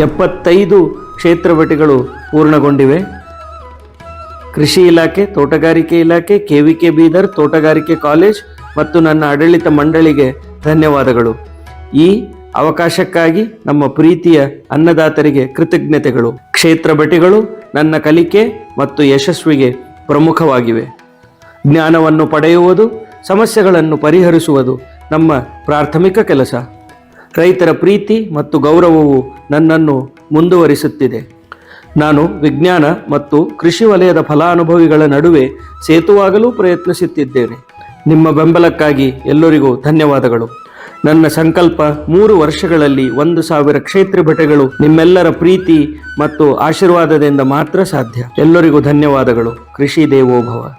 ಎಪ್ಪತ್ತೈದು ಕ್ಷೇತ್ರವಟಿಗಳು ಪೂರ್ಣಗೊಂಡಿವೆ. ಕೃಷಿ ಇಲಾಖೆ, ತೋಟಗಾರಿಕೆ ಇಲಾಖೆ ಕೆವಿಕೆ ಬೀದರ್, ತೋಟಗಾರಿಕೆ ಕಾಲೇಜ್ ಮತ್ತು ನನ್ನ ಆಡಳಿತ ಮಂಡಳಿಗೆ ಧನ್ಯವಾದಗಳು. ಈ ಅವಕಾಶಕ್ಕಾಗಿ ನಮ್ಮ ಪ್ರೀತಿಯ ಅನ್ನದಾತರಿಗೆ ಕೃತಜ್ಞತೆಗಳು. ಕ್ಷೇತ್ರ ಭಟಿಗಳು ನನ್ನ ಕಲಿಕೆ ಮತ್ತು ಯಶಸ್ವಿಗೆ ಪ್ರಮುಖವಾಗಿವೆ. ಜ್ಞಾನವನ್ನು ಪಡೆಯುವುದು, ಸಮಸ್ಯೆಗಳನ್ನು ಪರಿಹರಿಸುವುದು ನಮ್ಮ ಪ್ರಾಥಮಿಕ ಕೆಲಸ. ರೈತರ ಪ್ರೀತಿ ಮತ್ತು ಗೌರವವು ನನ್ನನ್ನು ಮುಂದುವರಿಸುತ್ತಿದೆ. ನಾನು ವಿಜ್ಞಾನ ಮತ್ತು ಕೃಷಿ ವಲಯದ ಫಲಾನುಭವಿಗಳ ನಡುವೆ ಸೇತುವಾಗಲು ಪ್ರಯತ್ನಿಸುತ್ತಿದ್ದೇನೆ. ನಿಮ್ಮ ಬೆಂಬಲಕ್ಕಾಗಿ ಎಲ್ಲರಿಗೂ ಧನ್ಯವಾದಗಳು. ನನ್ನ ಸಂಕಲ್ಪ ಮೂರು ವರ್ಷಗಳಲ್ಲಿ ಒಂದು ಸಾವಿರ ಕ್ಷೇತ್ರ ಭಟಗಳು ನಿಮ್ಮೆಲ್ಲರ ಪ್ರೀತಿ ಮತ್ತು ಆಶೀರ್ವಾದದಿಂದ ಮಾತ್ರ ಸಾಧ್ಯ. ಎಲ್ಲರಿಗೂ ಧನ್ಯವಾದಗಳು. ಕೃಷಿ ದೇವೋಭವ.